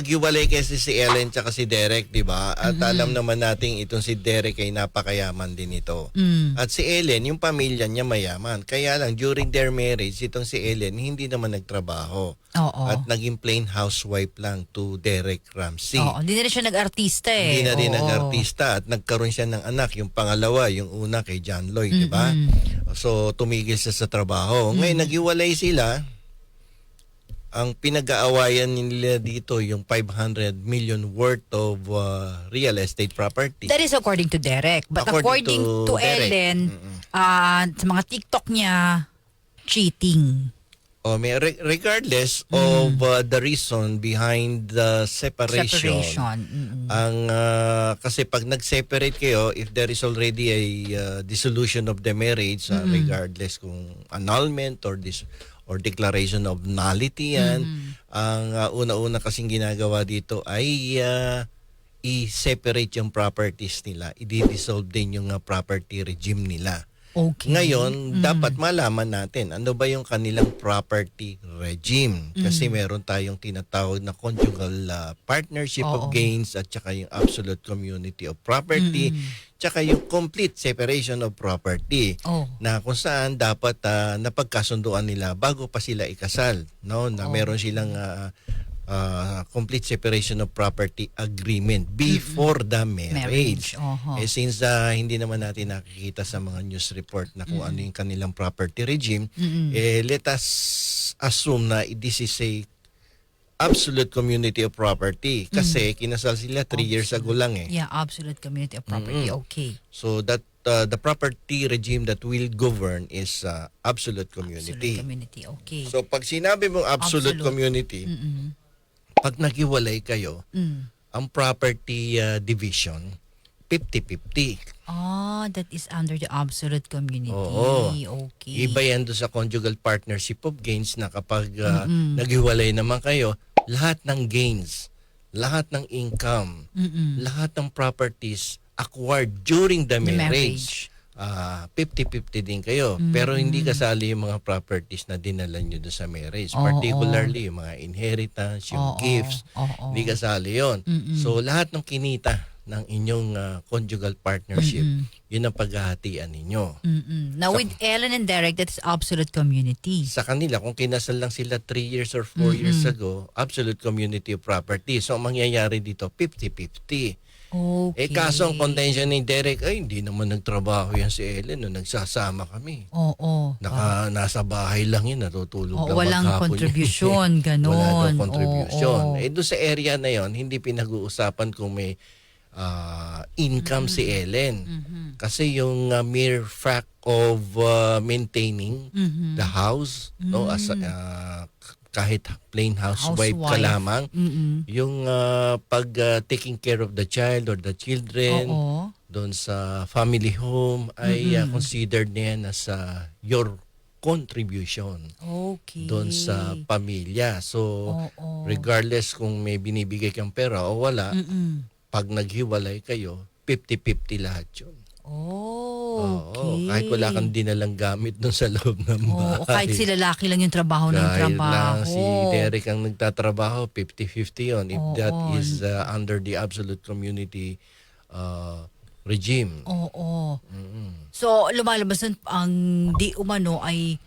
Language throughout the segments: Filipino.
naghiwalay kasi si Ellen tsaka si Derek, di ba? At Mm-hmm. alam naman natin itong si Derek ay napakayaman din ito. Mm. At si Ellen, yung pamilya niya mayaman. Kaya lang, during their marriage, itong si Ellen hindi naman nagtrabaho. Oo. At naging plain housewife lang to Derek Ramsey. Oo, hindi na rin siya nag-artista eh. Hindi na rin Oo. nag-artista at nagkaroon siya ng anak. Yung pangalawa, yung una kay John Lloyd, di ba? So, tumigil siya sa trabaho. Ngayon, naghiwalay sila. Ang pinag-aawayan nila dito, yung 500 million worth of uh, real estate property. That is according to Derek. But According according, to to, Derek. Ellen, ah, sa mga TikTok niya, cheating. O, may re- regardless of uh, the reason behind the separation, Separation. Ang uh, kasi pag nag-separate kayo if there is already a uh, dissolution of the marriage uh, regardless kung annulment or this or declaration of nullity yan. Ang uh, una-una kasing ginagawa dito ay uh, i-separate yung properties nila. I-dissolve din yung uh, property regime nila Okay. ngayon, dapat malaman natin ano ba yung kanilang property regime. Kasi meron tayong tinatawag na conjugal uh, partnership of Oo. gains at saka yung absolute community of property, tsaka yung complete separation of property Oh. na kung saan dapat uh, napagkasunduan nila bago pa sila ikasal, no? Na meron silang uh, uh, complete separation of property agreement before the marriage. Marriage. Oho. Eh since uh, hindi naman natin nakikita sa mga news report na kung ano yung kanilang property regime, eh let us assume na this is a absolute community of property kasi kinasal sila three years ago lang eh. Yeah, absolute community of property. Okay. So that uh, the property regime that will govern is uh, absolute Absolute community. community. Okay. So pag sinabi mong absolute, Absolute. community, Mm-mm. Pag naghiwalay kayo, Mm. ang property uh, division 50-50. Ah, that is under the absolute community. Oo. Okay. Iba yan doon sa conjugal partnership of gains na kapag uh, naghiwalay naman kayo, lahat ng gains, lahat ng income, Mm-mm. lahat ng properties acquired during the The marriage, ah, 50-50 din kayo. Pero hindi kasali yung mga properties na dinala nyo doon sa marriage. Oo. Particularly yung mga inheritance, yung Oo. gifts, Oo. hindi kasali yon. Mm-mm. So lahat ng kinita ng inyong ah, conjugal partnership, yun ang paghahatian ninyo. Mm-mm. Now with Ellen and Derek, that is absolute community. Sa kanila, kung kinasal lang sila 3 years or 4 years ago, absolute community property. So, ang mangyayari dito, 50-50. Okay. Eh, kaso ang contention ni Derek, ay, hindi naman nagtrabaho yan si Ellen no, nagsasama kami. Oo. Naka, nasa bahay lang yun, natutulog Oo, lang walang contribution, ganon. Wala daw contribution. Oo. Eh, doon sa area na yon hindi pinag-uusapan kung may ah, income si Mm-hmm. Ellen. Kasi yung ah, mere fact of ah, maintaining Mhm. the house, no, as a, ah, kahit plain housewife, ka Housewife. lamang, Mm-mm. yung ah, pag ah, taking care of the child or the children, Oo. doon sa family home ay ah, considered na yan as ah, your contribution Okay. doon sa pamilya. So, Oo. regardless kung may binibigay kang pera o wala, Mm-mm. pag naghiwalay kayo, 50-50 lahat yun. Oh, okay. Oo, kahit wala kang dinalang gamit doon sa loob ng bahay. Oo, kahit si lalaki lang yung trabaho ng trabaho. lang si Derek ang nagtatrabaho, 50-50 yun. If Oo. that is uh, under the absolute community uh, regime. Oo. Mm-mm. So, lumalabas nun, ang di umano ay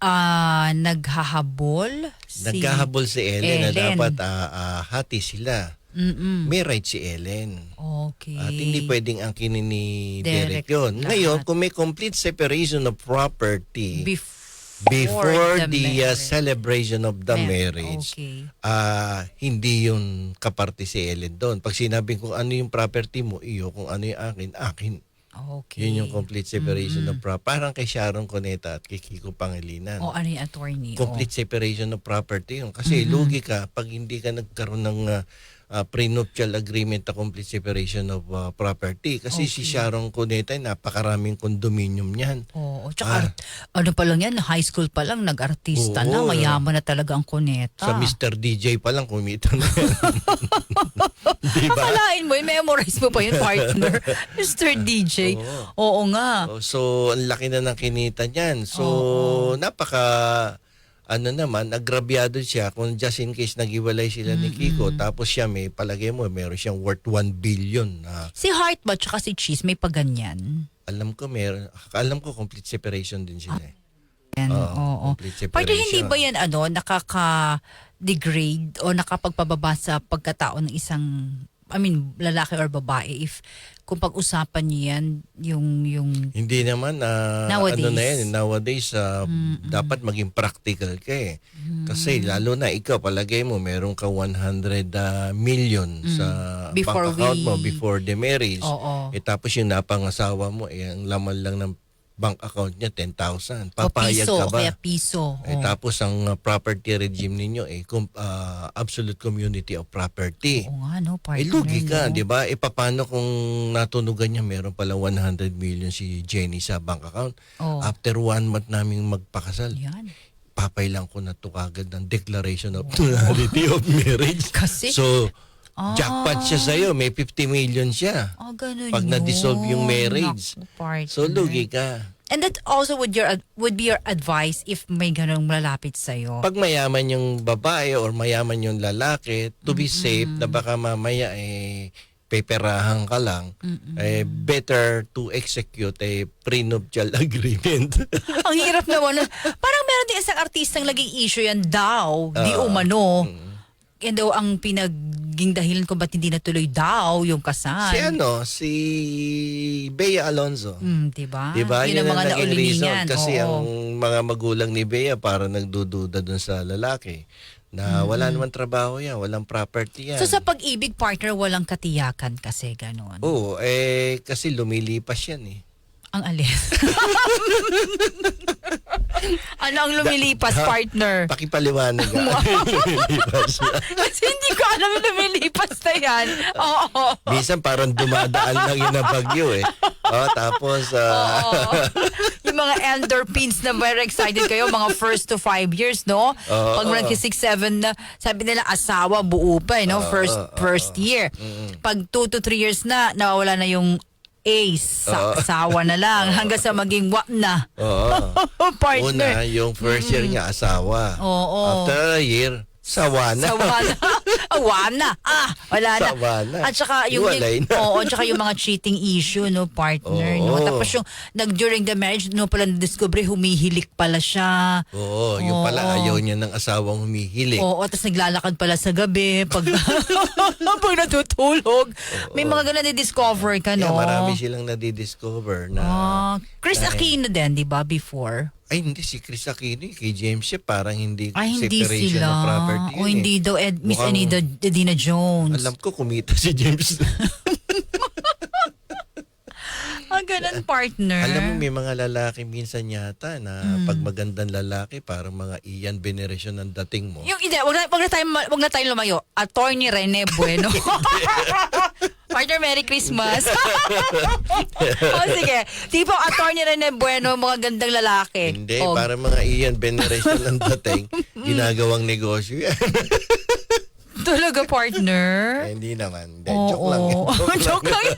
ah, naghahabol si... Nagkahabol si Ellen, na Ellen. dapat ah, ah, hati sila. Mm-mm. May right si Ellen. Okay. At hindi pwedeng angkinin ni Derek Derek yun. lahat. Ngayon, kung may complete separation of property Before, before the, uh, marriage. celebration of the Mar- marriage, Okay. ah hindi yun kaparte si Ellen doon. Pag sinabi kung ano yung property mo, iyo. Kung ano yung akin, akin. Okay. Yun yung complete separation of property. Parang kay Sharon Cuneta at kay Kiko Pangilinan. O ano yung attorney? complete separation of property yun. Kasi lugi ka pag hindi ka nagkaroon ng uh, uh, prenuptial agreement na complete separation of uh, property. Kasi si Sharon Cuneta, ay napakaraming condominium niyan. Oo. Tsaka, art- ano pa lang yan, high school pa lang, nag-artista na, Ah. Oo. mayaman na talaga ang kuneta. Sa Mr. DJ pa lang kumita na yan. Di ba? Akalain mo, memorize mo pa yung partner. Mr. DJ. Oo nga. Oh, So, ang laki na ng kinita niyan. So, napaka ano naman, agrabyado siya kung just in case naghiwalay sila ni Kiko, tapos siya may, palagay mo, meron siyang worth 1 billion na Si Heart ba tsaka si Cheese may paganyan? alam ko meron, alam ko complete separation din sila eh. Yan, Oo, oo. complete hindi separation. ba yan ano, nakaka-degrade o nakapagpababa sa pagkatao ng isang, I mean, lalaki or babae if kung pag-usapan niyo yan, yung, yung, Hindi naman na Nowadays. ano na yan, nowadays ah, dapat maging practical ka eh. Kasi lalo na ikaw palagay mo meron ka 100 ah, million sa Before bank account mo we- before the marriage. oo. Eh tapos yung napangasawa mo eh ang laman lang ng bank account niya 10,000. o Papayag piso, ka ba? kaya piso. Eh, oo. tapos ang uh, property regime ninyo eh com- uh, absolute community of property. Oo nga, no, partner. Eh lugi ka, no? 'di ba? Eh paano kung natunugan niya meron pala 100 million si Jenny sa bank account? Oo. After one month naming magpakasal, Yan. papay lang ko na to kagad ng declaration of nullity of marriage. Kasi, So, Ah. jackpot siya sa'yo. May 50 million siya. ah, ganun Pag na-dissolve yung yun. marriage. Naku, partner. So, lugi ka. And that also would your would be your advice if may ganung malapit sa iyo. Pag mayaman yung babae or mayaman yung lalaki, to be safe, na baka mamaya eh, peperahan ka lang, eh, better to execute a prenuptial agreement. Ang hirap naman. Parang meron din isang artistang laging issue yan daw, di Ah, umano. mm. Yan daw ang pinaging dahilan kung ba't hindi natuloy daw yung kasal. si ano, si Bea Alonzo. Mm, diba? Diba? Yun ang mga naging reason. naulingan. Kasi Oo. ang mga magulang ni Bea para nagdududa dun sa lalaki na wala naman trabaho yan, walang property yan. So sa pag-ibig partner, walang katiyakan kasi ganun. Oo, eh, kasi lumilipas yan eh. Ang alis. ano ang lumilipas, Da- partner? Pakipaliwanag lumilipas. Kasi hindi ko alam yung lumilipas na yan. Oo. Minsan parang dumadaan lang yun ang bagyo eh. Oh, tapos, ah, Oo. yung mga endorphins na very excited kayo, mga first to five years, no? Oo. Pag nag six, seven na, sabi nila asawa, buo pa, eh, no? First, first year. Pag two to three years na, nawawala na yung ace, sa asawa na lang, hanggang sa maging wa na. oo. Partner. Una, yung first year niya, asawa. Oo. After a year, sawa na. Sawa na. Awa na. Ah, wala na. Sawa na. At saka yung, Iwalay na. Oo, at saka yung mga cheating issue, no, partner, no. Oo. Tapos yung, nag, during the marriage, no, pala na-discover, humihilik pala siya. Oo, yung pala Oo. ayaw niya ng asawang humihilik. Oo, tapos naglalakad pala sa gabi pag, pag natutulog. May mga ganun na-discover ka, Kaya no? marami silang nadidiscover na... Ah, Chris Aquino din, di ba, before? Ay, hindi si Chris Aquino. eh. Kay James siya parang hindi Ay, hindi separation sila. of property. O yun hindi eh. daw Ed, Miss Mukhang- Anita Edina Jones. Alam ko kumita si James. Ah, ganun, partner. Alam mo, may mga lalaki minsan yata na Hmm. pag magandang lalaki, parang mga iyan veneration ang dating mo. Yung hindi, wag na, wag na tayo, wag na tayo lumayo. Attorney Rene Bueno. Partner, Merry Christmas. o sige, tipo Attorney Rene Bueno, mga gandang lalaki. Hindi, O, parang mga iyan veneration ang dating. ginagawang negosyo yan. Talaga, partner. Eh, hindi naman. Hindi, Oo. joke lang yan. Joke lang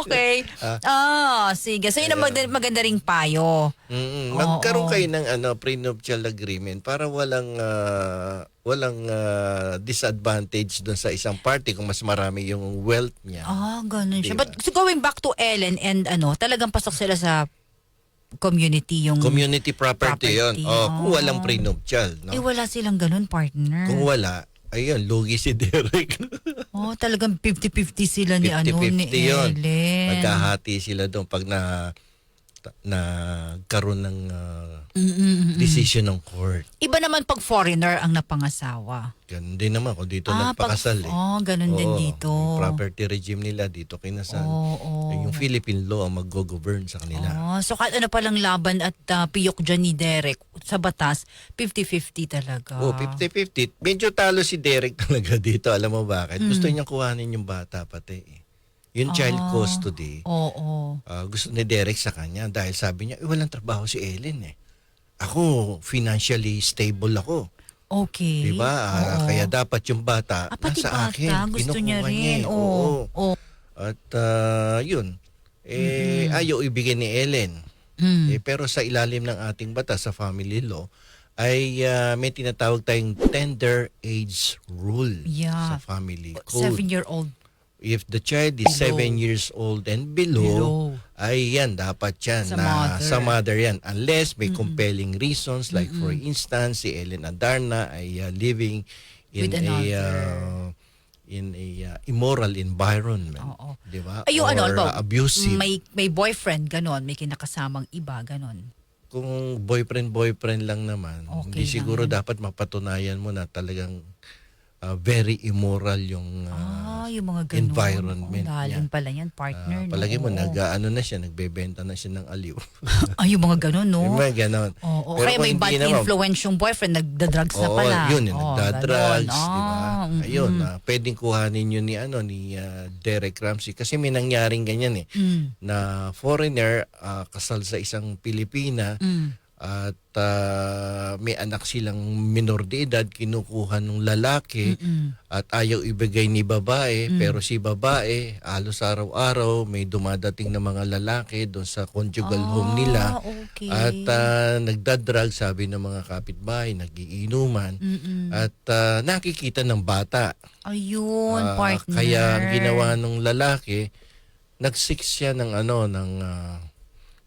okay. Ah, sige. So, yun ang maganda, maganda ring payo. Mm, Oo. magkaroon kayo ng ano prenuptial agreement para walang ah, walang ah, disadvantage doon sa isang party kung mas marami yung wealth niya. Ah, ganun siya. Diba? But so going back to Ellen and ano, talagang pasok sila sa community yung... Community property, Property, 'yon. Oh, kung oh. walang prenuptial, no? Eh, wala silang ganun, partner. Kung wala, ayun, lugi si Derek. Oh, talagang 50-50 sila ni ano ni 50-50 yun. Ellen. Magkahati sila doon pag na na karoon ng Mm-mm-mm. decision ng court. Iba naman pag foreigner ang napangasawa. Ganun din naman kung dito Ah, pag- nagpakasal eh. oh, ganun din Oo, dito. yung property regime nila dito kinasal. Oo. Eh, Yung Philippine law ang mag-govern sa kanila. Oh, so kahit ano palang laban at ah, piyok dyan ni Derek sa batas, 50-50 talaga. Oh, 50-50. Medyo talo si Derek talaga dito. Alam mo bakit? Hmm. Gusto niyang kuhanin yung bata pati eh. Yung child Ah. custody, Oo. ah, gusto ni Derek sa kanya dahil sabi niya, eh, walang trabaho si Ellen eh. Ako, financially stable ako. Okay. Diba? Ah, Oo. kaya dapat yung bata Ah, pati nasa bata, akin. gusto Kinukuha niya rin. eh. Oo. Oo. At ah, yun. Eh, ayaw ibigay ni Ellen. Mm. Eh, pero sa ilalim ng ating batas sa family law ay ah, may tinatawag tayong tender age rule Yeah. sa family code. Seven-year-old. If the child is Below. seven years old and below, Below. ay yan, dapat yan. Sa na, mother. Sa mother yan. Unless may compelling reasons like for instance, si Ellen Adarna ay uh, living in With a uh, in a uh, immoral environment. Oo. Di ba? Ay, yung ano, Or, ano, uh, abusive. May, may boyfriend, ganon. May kinakasamang iba, ganon. Kung boyfriend-boyfriend lang naman, Okay hindi lang siguro dapat mapatunayan mo na talagang uh, very immoral yung uh, ah, yung mga ganon. environment Oh, niya. pala yan, partner. Ah, palagi no? mo, nag, ano na siya, nagbebenta na siya ng aliw. Ay, yung mga ganon, no? Yung mga ganon. Oo, Pero kaya may bad naman- influence yung boyfriend, nagda-drugs na Oo, pala. yun, yung Oo, nagda-drugs, ganon. di ba? Ah, mm, Ayun, ah, pwedeng kuhanin yun ni, ano, ni ah, Derek Ramsey. Kasi may nangyaring ganyan eh, Mm, na foreigner ah, kasal sa isang Pilipina mm. At ah, may anak silang minor de edad, kinukuha ng lalaki Mm-mm. at ayaw ibigay ni babae, Mm. pero si babae, halos araw-araw, may dumadating na mga lalaki doon sa conjugal home nila. Ah, okay. At uh, nagdadrag, sabi ng mga kapitbahay, nagiinuman. Mm-mm. At ah, nakikita ng bata. Ayun, Ah, partner. Kaya ang ginawa ng lalaki, nagsik siya ng ano ng ah,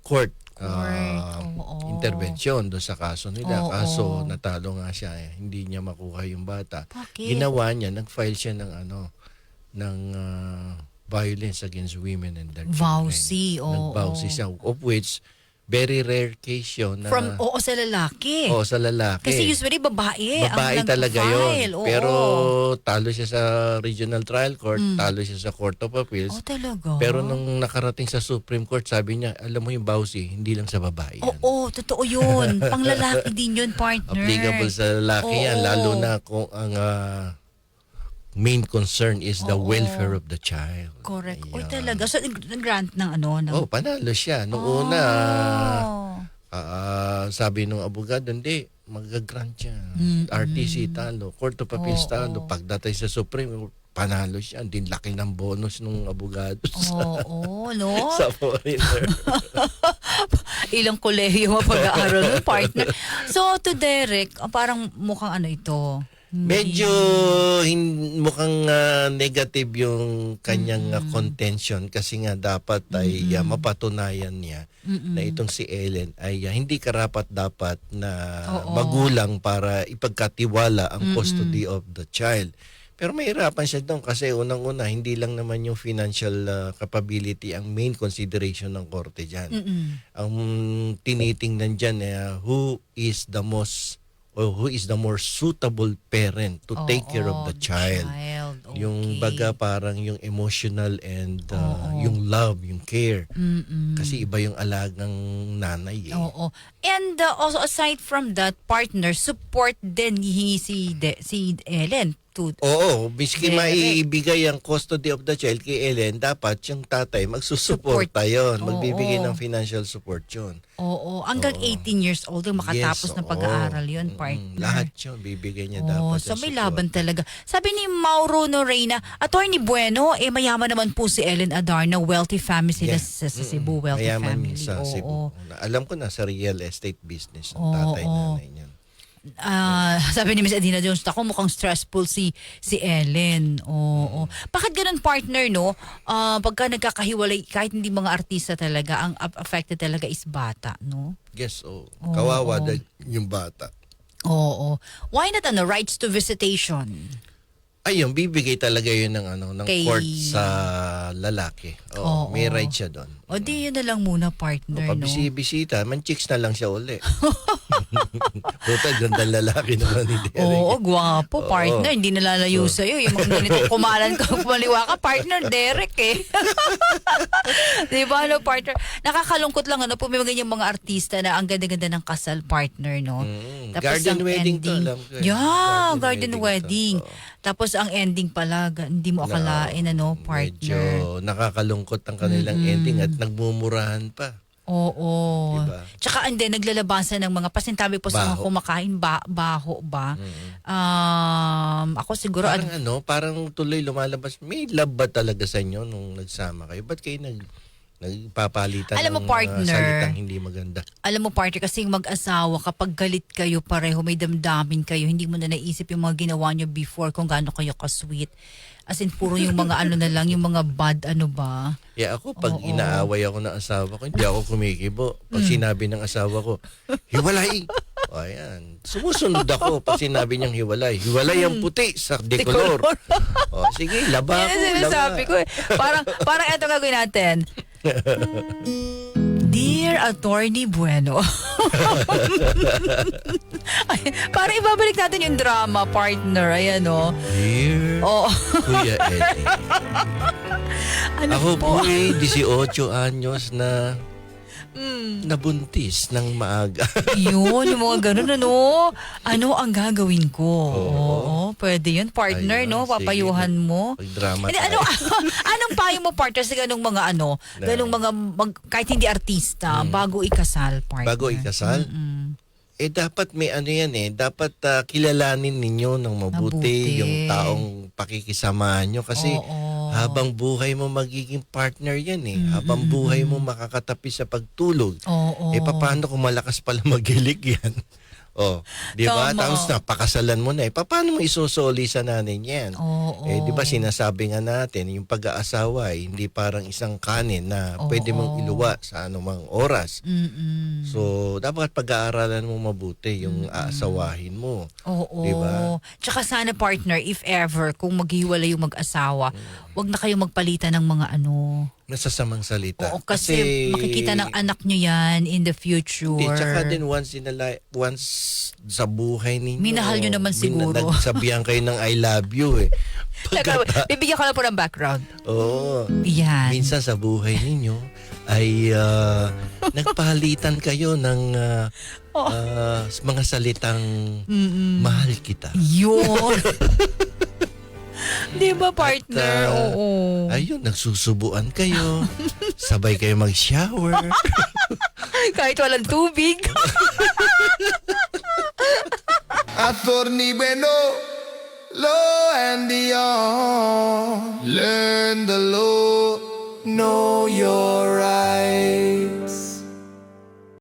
court, Court, oo. intervention doon sa kaso nila. Oo. Kaso natalo nga siya, eh. hindi niya makuha yung bata. Bakit? Ginawa niya, nag-file siya ng ano ng ah, violence against women and their Vowsy, children. oo. Nag-vowsy siya. Of which, very rare case yun na From, oo, sa lalaki. oh, sa lalaki. Kasi usually babae, Babae ang talaga yun. Oo. Pero talo siya sa regional trial court, Mm. talo siya sa court of appeals. oh, talaga? Pero nung nakarating sa Supreme Court, sabi niya, alam mo yung bawsi, hindi lang sa babae yan. Oo, totoo yun. Panglalaki din yun, partner. Applicable sa lalaki yan, Oo. lalo na kung ang ah, main concern is the Oo. welfare of the child. Correct. O Ayan. talaga. So, nag-grant ng ano? Ng... Oh, panalo siya. Nung Oh. una, ah, sabi nung abogado, hindi, mag-grant siya. Mm, RTC talo, Court of Appeals Oo. talo. Pagdating sa Supreme, panalo siya. Din laki ng bonus nung abogado sa, Oo, no? sa foreigner. Ilang kolehiyo mapag-aaral ng partner. So, to Derek, ah, parang mukhang ano ito? Medyo hin- mukhang ah, negative yung kanyang ah, contention kasi nga dapat ay ah, mapatunayan niya Mm-mm. na itong si Ellen ay ah, hindi karapat dapat na Oo. magulang para ipagkatiwala ang custody of the child. Pero mahirapan siya doon kasi unang-una hindi lang naman yung financial ah, capability ang main consideration ng korte dyan. Mm-mm. Ang tinitingnan dyan eh, who is the most or who is the more suitable parent to take care of Oo, the child. Yung okay. baga parang yung emotional and uh, Oo. yung love, yung care. Mm-mm. Kasi iba yung alagang nanay eh. Oo. And uh, also aside from that, partner, support din si, De, si Ellen to Oo, miski maibigay ang custody of the child kay Ellen, dapat yung tatay magsusuporta yon, Oo. magbibigay ng financial support yun. Oo, hanggang 18 years old yung makatapos Yes, ng oo. pag-aaral yun, Mm, partner. Lahat yun, bibigay niya Oo, dapat. so may support. laban talaga. Sabi ni Mauro Norena, Attorney Bueno, eh mayaman naman po si Ellen Adarna, wealthy family sila Yeah. sa, sa. Cebu, wealthy Mayaman family. sa Oo, Cebu. oo. Alam ko na sa real estate business ng Oo, tatay oo. nanay niyan. Ah, sabi ni Miss Adina Jones, ako mukhang stressful si si Ellen. Oo. Bakit ganun partner, no? Ah, pagka nagkakahiwalay, kahit hindi mga artista talaga, ang affected talaga is bata, no? Guess, oh. Oo, Kawawa oo. dahil yung bata. Oo. Why not ano, rights to visitation? Ayun, bibigay talaga yun ng ano ng Kay- court sa lalaki. Oo, Oo. may right siya doon. O di yun na lang muna, partner, no? Pabisi-bisita, man chicks na lang siya uli. Puta, ganda lalaki naman ni Derek. Oo, gwapo, Oo. partner. Hindi nalalayo sa'yo. Yung mga ganito, kumalan ka, kumaliwa ka, partner, Derek eh. Di ba, ano, partner? Nakakalungkot lang, ano, po may mga mga artista na ang ganda-ganda ng kasal, partner, no? Mm, Tapos garden ang wedding to, ending- alam ko eh. Yeah, Garden garden, wedding wedding. oo. Tapos ang ending pala, ga- hindi mo akalain, ano, Medyo partner. nakakalungkot ang kanilang ending at nagmumurahan pa. Oo. Diba? Tsaka hindi, naglalabasan ng mga pasintabi po sa mga Baho. kumakain, ba, baho ba? Um, ako siguro, Parang ad- ano, parang tuloy lumalabas. May love ba talaga sa inyo nung nagsama kayo? Ba't kayo nag nagpapalitan Alam mo, ng partner, uh, salitang hindi maganda. Alam mo, partner, kasi mag-asawa, kapag galit kayo pareho, may damdamin kayo, hindi mo na naisip yung mga ginawa nyo before kung gaano kayo ka-sweet. As in, puro yung mga ano na lang, yung mga bad ano ba. Yeah, ako pag Oo. inaaway ako ng asawa ko, hindi ako kumikibo. Pag sinabi ng asawa ko, hiwalay. O ayan. Sumusunod ako pag sinabi niyang hiwalay. Hiwalay ang puti sa decolor. o sige, laba Yan ako. ang sinasabi ko eh. Parang, parang eto gagawin natin. Dear Attorney Bueno. Ay, para ibabalik natin yung drama, partner. Ayan o. Dear Oh. Kuya Eddie. ano Ako po? po eh, 18 anyos na Mm. nabuntis ng maaga. Yun, yung mga ganun, ano? Ano ang gagawin ko? Oo, pwede yun, partner, Ayun, no? sige. Papayuhan mo. Pag-drama Hindi, tayo. ano, anong payo mo, partner, sa ganung mga ano, Na- ganung mga, mag- kahit hindi artista, bago ikasal, partner? Bago ikasal? Mm-mm. Eh dapat may ano yan eh, dapat ah, kilalanin ninyo ng mabuti, Mabuti. yung taong pakikisamahan nyo kasi Oo. Habang buhay mo magiging partner yan eh. Habang buhay mo makakatapi sa pagtulog. Oo. Eh paano kung malakas pala magilig yan? oh, di ba? Tapos napakasalan mo na eh. Paano mo isusoli sa nanay yan? Oo. Eh, di ba sinasabi nga natin, yung pag-aasawa ay hindi parang isang kanin na Oo. pwede mong iluwa sa anumang oras. Mm-mm. So, dapat pag-aaralan mo mabuti yung aasawahin mo. Oo. Diba? Tsaka sana partner, if ever, kung maghiwalay yung mag-asawa, wag na kayo magpalitan ng mga ano. Masasamang salita. Oo, kasi, makikita ng anak nyo yan in the future. Hindi, tsaka din once in a li- once sa buhay ninyo. Minahal nyo naman siguro. nagsabihan kayo ng I love you eh. Teka, Bibigyan ko lang po ng background. Oo. Yan. Minsan sa buhay ninyo ay ah, nagpalitan kayo ng ah, Oh. ah, mga salitang Mm-mm. mahal kita. Yun. Di ba, partner? At, uh, Oo. Ayun, nagsusubuan kayo. sabay kayo mag-shower. Kahit walang tubig. Attorney Beno, low and beyond. Learn the law, know your right.